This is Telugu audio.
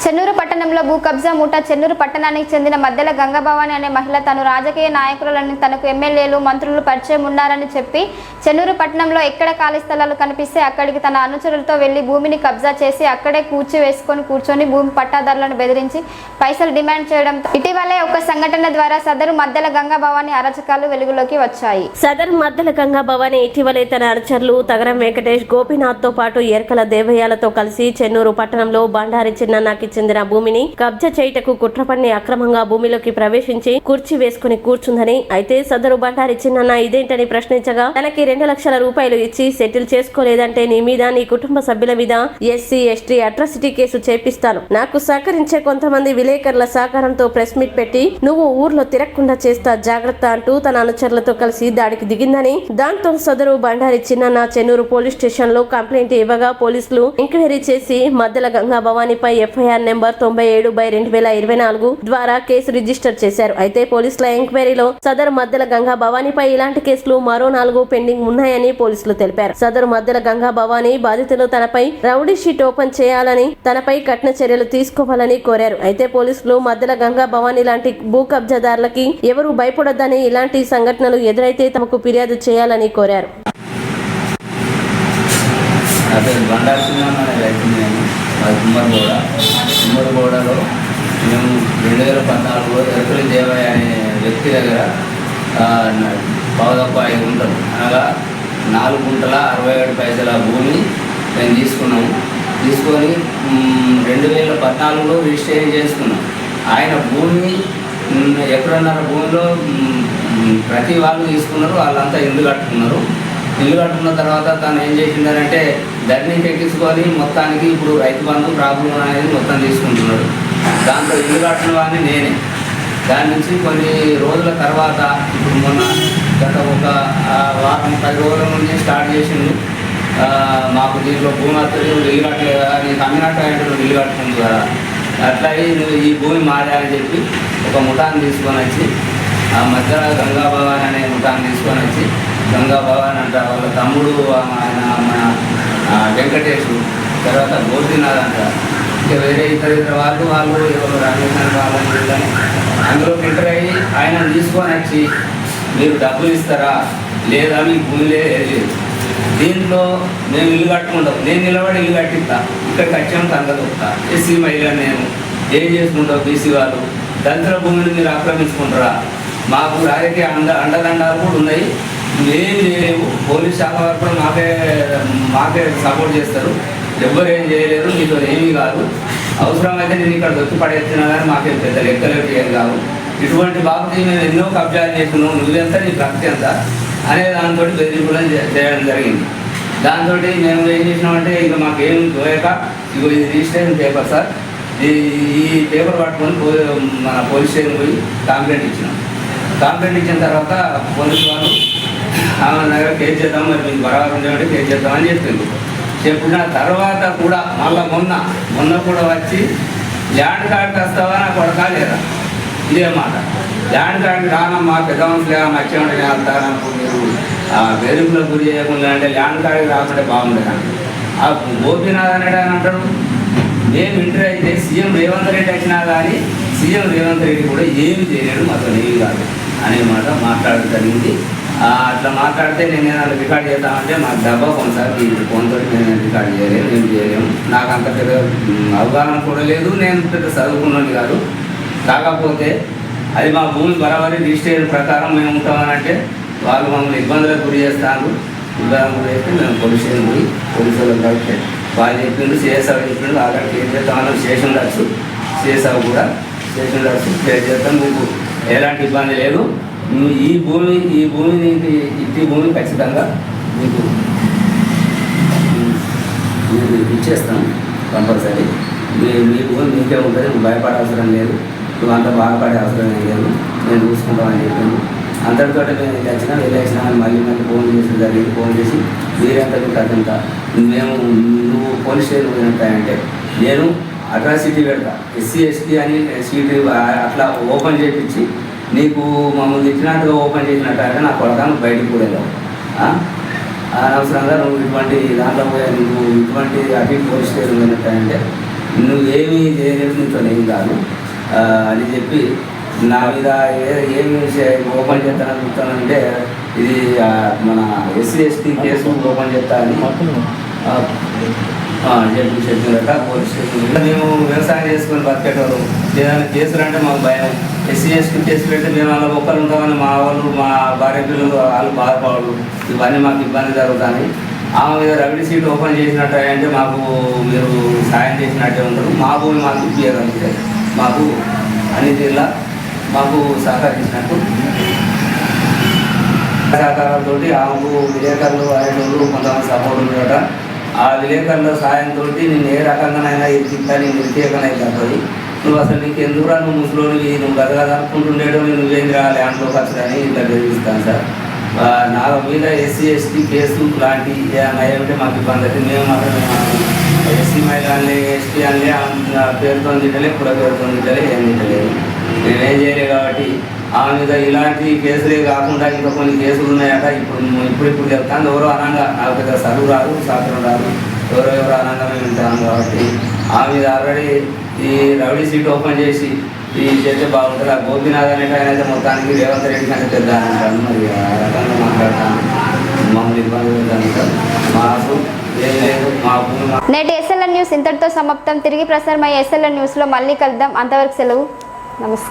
చెన్నూరు పట్టణంలో భూ కబ్జా మూట చెన్నూరు పట్టణానికి చెందిన మధ్యల గంగభవాని అనే మహిళ తను రాజకీయ నాయకులని తనకు ఎమ్మెల్యేలు మంత్రులు పరిచయం ఉన్నారని చెప్పి చెన్నూరు పట్టణంలో ఎక్కడ ఖాళీ స్థలాలు కనిపిస్తే అక్కడికి తన అనుచరులతో వెళ్ళి భూమిని కబ్జా చేసి అక్కడే కూర్చి వేసుకొని కూర్చొని భూమి పట్టాదారులను బెదిరించి పైసలు డిమాండ్ చేయడంతో ఇటీవలే ఒక సంఘటన ద్వారా సదరు మధ్యల గంగాభవాని అరచకాలు వెలుగులోకి వచ్చాయి. సదరు మద్దల గంగా భవాని ఇటీవలే తన అనుచరులు తగరం వెంకటేష్ గోపీనాథ్తో పాటు ఎరకల దేవయ్యాలతో కలిసి చెన్నూరు పట్టణంలో బండారి చెందిన భూమిని కబ్జా చేయుటకు కుట్రపన్ని అక్రమంగా భూమిలోకి ప్రవేశించి కుర్చీ వేసుకుని కూర్చుందని అయితే సదరు బండారి చిన్నన్న ఇదేంటని ప్రశ్నించగా తనకి రెండు లక్షల రూపాయలు ఇచ్చి సెటిల్ చేసుకోలేదంటే నీ మీద నీ కుటుంబ సభ్యుల మీద ఎస్సీ ఎస్టీ అట్రాసిటీ కేసు చేపిస్తాను. నాకు సహకరించే కొంతమంది విలేకరుల సహకారంతో ప్రెస్ మీట్ పెట్టి నువ్వు ఊర్లో తిరగకుండా చేస్తా జాగ్రత్త అంటూ తన అనుచరులతో కలిసి దాడికి దిగిందని దాంతో సదరు బండారి చిన్నన్న చెన్నూరు పోలీస్ స్టేషన్లో కంప్లైంట్ ఇవ్వగా పోలీసులు ఎంక్వైరీ చేసి మధ్యల గంగా భవానీపై ఎఫ్ఐఆర్ నెంబర్ తొంభై ఏడు బై రెండు వేల ఇరవై నాలుగు ద్వారా కేసు రిజిస్టర్ చేశారు. అయితే పోలీసుల ఎంక్వైరీలో సదరు మధ్యల గంగా భవానీపై ఇలాంటి కేసులు మరో నాలుగు పెండింగ్ ఉన్నాయని పోలీసులు తెలిపారు. సదరు మధ్యల గంగా భవానీ బాధితులు తనపై రౌడీ షీట్ ఓపెన్ చేయాలని తనపై కఠిన చర్యలు తీసుకోవాలని కోరారు. అయితే పోలీసులు మధ్యల గంగా భవానీ లాంటి భూ కబ్జాదారులకి ఎవరు భయపడొద్దని ఇలాంటి సంఘటనలు ఎదురైతే తమకు ఫిర్యాదు చేయాలని కోరారు. అతను బండారు అనే రైతు నేను. అది కుమ్మరిగూడ మేము రెండు వేల పద్నాలుగులో ఎరుకలి దేవయ్య అనే వ్యక్తి దగ్గర పావుదప్ప ఐదు గుంటలు అనగా నాలుగు గుంటల అరవై ఏడు పైసల భూమి మేము తీసుకున్నాము. తీసుకొని రెండు వేల పద్నాలుగులో రిజిస్ట్రేషన్ చేసుకున్నాం. ఆయన భూమి మ్, భూమిలో ప్రతి వాళ్ళు తీసుకున్నారు వాళ్ళంతా ఇల్లు కట్టుకున్నారు. ఇల్లు కట్టుకున్న తర్వాత తను ఏం చేసిందనంటే ధరణికి ఎక్కించుకొని మొత్తానికి ఇప్పుడు రైతు బంధు ప్రాబ్లం అనేది మొత్తం తీసుకుంటున్నాడు. దాంతో ఇల్లు కట్టిన వాడిని నేనే. దాని నుంచి కొన్ని రోజుల తర్వాత ఇప్పుడు మొన్న గత ఒక వారం పది రోజుల నుంచి స్టార్ట్ చేసిండు. మాకు దీంట్లో భూమి వస్తుంది ఇల్లు కట్టలేదు కదా నీకు అమ్మినట్టు అంటే నువ్వు ఇల్లు కట్టుకుంది కదా. అట్లాగే అయ్యి నువ్వు ఈ భూమి మారా అని చెప్పి ఒక ముఠాన్ని తీసుకొని వచ్చి ఆ మధ్యలో గంగా భవాన్ అనే ముఠాన్ని తీసుకొని వచ్చి గంగా భవాన్ అంట వాళ్ళ తమ్ముడు ఆయన మన ఆ, తర్వాత గోపీనాథ్ అంట. ఇంకా వేరే ఇతర ఇతర వాళ్ళు వాళ్ళు ఎవరు రాజేంద్ర వాళ్ళని వీళ్ళని అందులో ఎంటర్ అయ్యి ఆయన తీసుకొని వచ్చి మీరు డబ్బులు ఇస్తారా? లేదా మీకు భూమి లేదు. దీంట్లో మేము ఇల్లు కట్టుకుంటాం. నేను నిలబడి ఇల్లు కట్టిస్తా. ఇక్కడికి వచ్చాము తంగదొక్తా. ఎస్సీ మహిళ నేను ఏం చేసుకుంటావు బీసీ వాళ్ళు? దళితుల భూమిని మీరు ఆక్రమించుకుంటారా? మాకు రాజకీయ అండ అండదండాలు కూడా ఉన్నాయి. ఏం చేయలేవు. పోలీస్ శాఖ వారు కూడా మాకే మాకే సపోర్ట్ చేస్తారు. ఎవ్వరు ఏం చేయలేరు. మీతో ఏమీ కాదు. అవసరమైతే నేను ఇక్కడ దొరికి పడేస్తున్నా కానీ మాకేం పెద్ద లెక్కలేవు ఏం కాదు. ఇటువంటి బాబుకి మేము ఎన్నో కబ్జాలు చేస్తున్నాం నువ్వెంత నీ భక్తి ఎంత? అనే దాంతో బెదిరింపులను చే- చేయడం జరిగింది. దాంతో మేము ఏం చేసినామంటే ఇక మాకేం దోయక ఇగో ఇది రిజిస్ట్రేషన్ పేపర్ సార్. ఈ ఈ పేపర్ పట్టుకొని పోయి మన పోలీస్ స్టేషన్ పోయి కంప్లైంట్ ఇచ్చినాం. కంప్లైంట్ ఇచ్చిన తర్వాత పోలీసు వాళ్ళు ఆమె దగ్గర కేసు చేద్దాం మరి మీకు బరాబర్ ఉండేవాడి కేసు చేద్దామని చెప్పింది చెప్పిన తర్వాత కూడా మళ్ళా మొన్న మొన్న కూడా వచ్చి ల్యాండ్ కార్డు వస్తావా నా కొడకా లేదా? ఇదే మాట. ల్యాండ్ కార్డు రానమ్మా పెద్ద మా ఏమన్నా వచ్చేవాడి వెళ్తానప్పుడు మీరు ఆ వేరుకులకు గురి చేయకుండా అంటే ల్యాండ్ కార్డు రాకుంటే బాగుండేది ఆ గోపీనాథ్ అనేడు అని అంటాడు. నేను ఇంటర్ అయితే సీఎం రేవంత్ రెడ్డి వచ్చినా కానీ సీఎం రేవంత్ రెడ్డి కూడా ఏమి చేయలేడు మాకు ఏమి కాదు అనే మాట మాట్లాడటం జరిగింది. అట్లా మాట్లాడితే నేను ఏదైనా రికార్డ్ చేద్దామంటే మాకు డబ్బా కొనసారి ఈ ఫోన్తో నేను రికార్డ్ చేయలేము నేను చేయలేము. నాకు అంత పెద్ద అవగాహన కూడా లేదు నేను పెద్ద చదువుకున్నాను కాదు. కాకపోతే అది మా భూమి బరాబరి రిజిస్ట్రేషన్ ప్రకారం మేము ఉంటామని అంటే వాళ్ళు మమ్మల్ని ఇబ్బందులకు గురి చేస్తాను ఇబ్బందులకు గురి చేస్తే మేము పోలీస్ స్టేషన్ పోయి పోలీసు కలిపితే వాళ్ళు చెప్పిండు సిఎస్ఆర్ చెప్పిండు ఆల్రెడీ ఏం చేస్తామని స్టేషన్ ఉండొచ్చు సిఎస్ఆర్ కూడా స్టేషన్ ఉండొచ్చు చేస్తాం. మీకు ఎలాంటి ఇబ్బంది లేదు. నువ్వు ఈ భూమి ఈ భూమి నీకు ఇట్టి భూమి ఖచ్చితంగా నీకు మీకు ఇచ్చేస్తాం కంపల్సరీ. మీ మీ భూమి నీకే ఉంటుంది నువ్వు భయపడాల్సిన లేదు. నువ్వు అంత బాధపడే అవసరం లేదు. నేను చూసుకుంటామని చెప్పాను. అంతటితో మేము వచ్చినా వెళ్ళేసినా మళ్ళీ మళ్ళీ ఫోన్ చేసి జరిగింది ఫోన్ చేసి మీరెంత కదంత మేము నువ్వు పోలీస్ స్టేషన్ పోయినట్టాయంటే నేను అట్రాసిటీ పెడతా. ఎస్సీ ఎస్టీ అని సీట్ అట్లా ఓపెన్ చేయించి నీకు మమ్మల్ని ఇచ్చినట్టుగా ఓపెన్ చేసినట్టు అంటే నా కొడతాను బయటికి కూడా? అనవసరంగా నువ్వు ఇటువంటి దాంట్లో పోయి నువ్వు ఇటువంటి అటు పోలీస్ స్టేషన్ అంటే నువ్వు ఏమీ చేయలేదు నీతో ఏం కాదు అని చెప్పి నా మీద ఏ ఏమి ఓపెన్ చేస్తానని చెప్తానంటే ఇది మన ఎస్సీ ఎస్టీ కేసు ఓపెన్ చేస్తా అని ఆ, ఆ, చెప్పి పోలీస్ మేము వ్యవసాయం చేసుకొని బతికేటోరు ఏదైనా కేసులు అంటే మాకు భయం. ఎస్సీ ఎస్టీ కేసులు పెడితే మేము అలా ఒక్కరు ఉంటామని మా వాళ్ళు మా భార్య పిల్లలు వాళ్ళు బాధపడరు. ఇవన్నీ మాకు ఇబ్బంది జరుగుతాయి. ఆమె మీద రవిడి సీట్ ఓపెన్ చేసినట్టు అంటే మాకు మీరు సాయం చేసినట్టే ఉంటారు. మా భూమి మాకు ఇప్పించగలిగితే మాకు అన్ని జిల్లా మాకు సహకరించినట్టు. సహకారాలతోటి ఆమెకు విలేకరులు ఆయన కొంతమంది సపోర్ట్ ఉండట ఆ విలేకరుల సాయంతో నేను ఏ రకంగానైనా ఎత్తిస్తా నేను వ్యతిరేకనై పోయి నువ్వు అసలు నీకు ఎందుకురా నువ్వు ముసలోనివి నువ్వు గదగా అనుకుంటుండేటో నువ్వేం రాలి అంట్లో ఖర్చులని ఇట్లా బెదిరిస్తాను సార్. నా మీద ఎస్సీ ఎస్టీ కేసు లాంటి ఏమైనా ఏమంటే మాకు ఇబ్బంది అయితే మేము మాత్రం ఎస్సీ మహిళ ఎస్టీ అని పేరుతో తింటలే కుల పేరుతో తింటలే ఏం తింటలేదు మేమేం చేయలేదు కాబట్టి ఆమె మీద ఇలాంటి కేసులే కాకుండా ఇంకా కొన్ని కేసులు ఉన్నాయట. ఇప్పుడు ఇప్పుడు ఇప్పుడు చెప్తాను. ఎవరో అనంగా నాకు పెద్ద చదువు రాదు శాస్త్రం రాదు. ఎవరో ఎవరో అనంగా మేము వింటాను కాబట్టి ఆమె మీద ఆల్రెడీ ఈ రౌడీ సీట్ ఓపెన్ చేసి ఈ చేస్తే బాగుంటుంది. ఆ గోపీనాథ్ అనే ఆయన అయితే మొత్తానికి రేవంత్ రెడ్డి కంటే పెద్ద అని అంటాను మరి ఆ రకంగా మాట్లాడతాను. మమ్మల్ని ఇబ్బంది పెడతాను మాకు లేదు. నేటి ఎస్ఎల్ఎన్ న్యూస్ ఇంతటితో సమాప్తం. తిరిగి ప్రసారమయ్యే ఎస్ఎల్ఎన్ న్యూస్లో మళ్ళీ కలుద్దాం. అంతవరకు సెలవు. Namaskar.